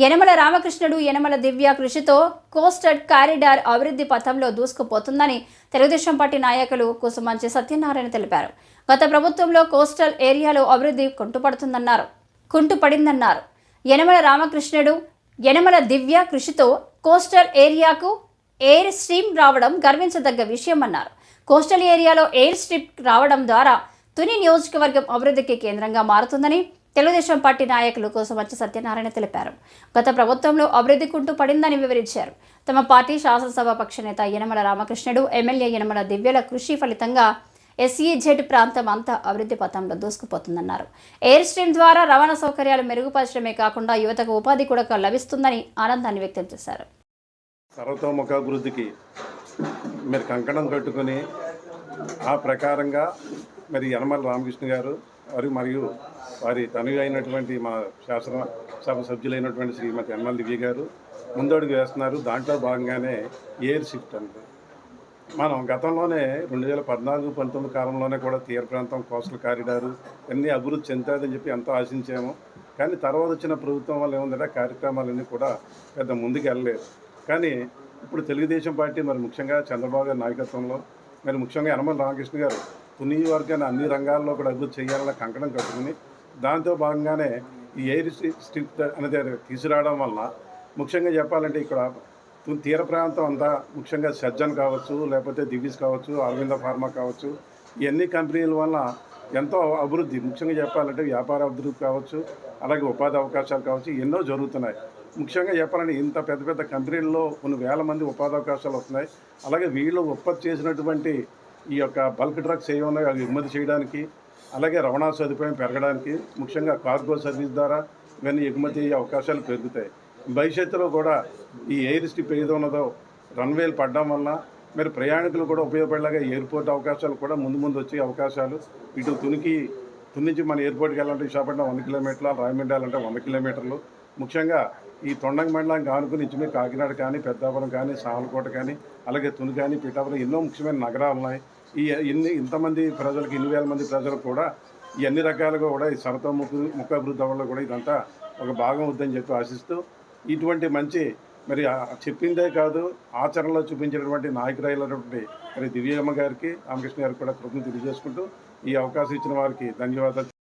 యనమల రామకృష్ణుడు యనమల దివ్య కృషితో coastal corridor అభివృద్ధి పథంలో దూసుకుపోతుందని తెలుగుదేశం పార్టీ నాయకులు కుసుమంచి సత్యనారాయణ తెలిపారు. గత ప్రభుత్వంలో కోస్టల్ ఏరియాలో అభివృద్ధి కుంటుపడుతుందన్నారు. కుంటుపడిందన్నారు. యనమల రామకృష్ణుడు యనమల దివ్య కృషితో కోస్టల్ ఏరియాకు ఎయిర్ స్ట్రీమ్ రావడం గర్వించదగ్గ విషయమన్నారు. కోస్టల్ ఏరియాలో ఎయిర్ స్ట్రిప్ రావడం ద్వారా తుని నియోజకవర్గం అభివృద్ధికి కేంద్రంగా మారుతుందని తెలుగుదేశం పార్టీ నాయకులు కోసమచ్చి సత్యనారాయణ తెలిపారు. గత ప్రభుత్వంలో అభివృద్ధి కుంటూ పడిందని వివరించారు. తమ పార్టీ శాసనసభ పక్ష నేత యనమల రామకృష్ణుడు ఎమ్మెల్యే యనమల దివ్యల కృషి ఫలితంగా ఎస్ఈజెడ్ ప్రాంతం అంతా అభివృద్ధి పథంలో దూసుకుపోతుందన్నారు. ఎయిర్ స్ట్రీమ్ ద్వారా రవాణా సౌకర్యాలు మెరుగుపరచడమే కాకుండా యువతకు ఉపాధి కూడా లభిస్తుందని ఆనందాన్ని వ్యక్తం చేశారు. సర్వతోముఖాభివృద్ధికి మీరు కంకణం కట్టుకుని ఆ ప్రకారంగా మరి యనమల రామకృష్ణ గారు మరియు వారి తనవి అయినటువంటి మా శాసన సభ సభ్యులైనటువంటి శ్రీమతి యనమల దివ్య గారు ముందడుగు వేస్తున్నారు. దాంట్లో భాగంగానే ఎయిర్ షిఫ్ట్ అంటే మనం గతంలోనే రెండు వేల పద్నాలుగు పంతొమ్మిది కాలంలోనే కూడా తీర ప్రాంతం కోస్టల్ కారిడారు అన్నీ అభివృద్ధి చెందుతుందని చెప్పి ఎంతో ఆశించాము. కానీ తర్వాత వచ్చిన ప్రభుత్వం వల్ల ఏముందంటే కార్యక్రమాలన్నీ కూడా పెద్ద ముందుకు వెళ్ళలేదు. కానీ ఇప్పుడు తెలుగుదేశం పార్టీ మరి ముఖ్యంగా చంద్రబాబు గారి నాయకత్వంలో మరి ముఖ్యంగా యనమల రామకృష్ణ గారు తుని వర్గాన్ని అన్ని రంగాల్లో కూడా అభివృద్ధి చేయాలని కంకణం కట్టుకుని దాంతో భాగంగానే ఈ ఎయిర్ స్ట్రిప్ అనేది తీసుకురావడం వలన ముఖ్యంగా చెప్పాలంటే ఇక్కడ తీర ప్రాంతం అంతా ముఖ్యంగా సజ్జన్ కావచ్చు లేకపోతే దివీస్ కావచ్చు అరవింద ఫార్మా కావచ్చు ఇవన్నీ కంపెనీల వల్ల ఎంతో అభివృద్ధి. ముఖ్యంగా చెప్పాలంటే వ్యాపార అభివృద్ధి కావచ్చు అలాగే ఉపాధి అవకాశాలు కావచ్చు ఎన్నో జరుగుతున్నాయి. ముఖ్యంగా చెప్పాలంటే ఇంత పెద్ద పెద్ద కంపెనీల్లో కొన్ని వేల మంది ఉపాధి అవకాశాలు వస్తున్నాయి. అలాగే వీళ్ళు ఉత్పత్తి చేసినటువంటి ఈ యొక్క బల్క్ డ్రగ్స్ ఏ ఉన్నాయో అవి ఎగుమతి చేయడానికి అలాగే రవాణా సదుపాయం పెరగడానికి ముఖ్యంగా కార్గో సర్వీస్ ద్వారా ఇవన్నీ ఎగుమతి అయ్యే అవకాశాలు పెరుగుతాయి. భవిష్యత్తులో కూడా ఈ ఎయిర్ స్ట్రిప్ ఏదో ఉన్నదో రన్వేలు పడడం వల్ల మరి ప్రయాణికులు కూడా ఉపయోగపడేలాగా ఎయిర్పోర్ట్ అవకాశాలు కూడా ముందు ముందు వచ్చే అవకాశాలు. ఇటు తునికి తుని నుంచి మన ఎయిర్పోర్ట్కి వెళ్ళాలంటే విశాఖపట్నం వంద కిలోమీటర్లు రాయమండ్రి వెళ్ళాలంటే వంద కిలోమీటర్లు. ముఖ్యంగా ఈ తొండంగ మండలానికి ఆనుకుని ఇంచుమే కాకినాడ కానీ పెద్దాపురం కానీ సామలకోట కానీ అలాగే తుని కానీ పిఠాపురం ఎన్నో ముఖ్యమైన నగరాలు ఉన్నాయి. ఈ ఇన్ని ఇంతమంది ప్రజలకు ఇన్ని వేల మంది ప్రజలకు కూడా ఈ అన్ని రకాలుగా కూడా ఈ సరత ముఖ ముఖాభివృద్ధి అవ్వడంలో కూడా ఇదంతా ఒక భాగం అవుద్దని చెప్పి ఆశిస్తూ ఇటువంటి మంచి మరి చెప్పిందే కాదు ఆచరణలో చూపించినటువంటి నాయకురైనటువంటి మరి దివ్యమ్మ గారికి రామకృష్ణ గారికి కూడా కృతజ్ఞత తెలియజేసుకుంటూ ఈ అవకాశం ఇచ్చిన వారికి ధన్యవాదాలు.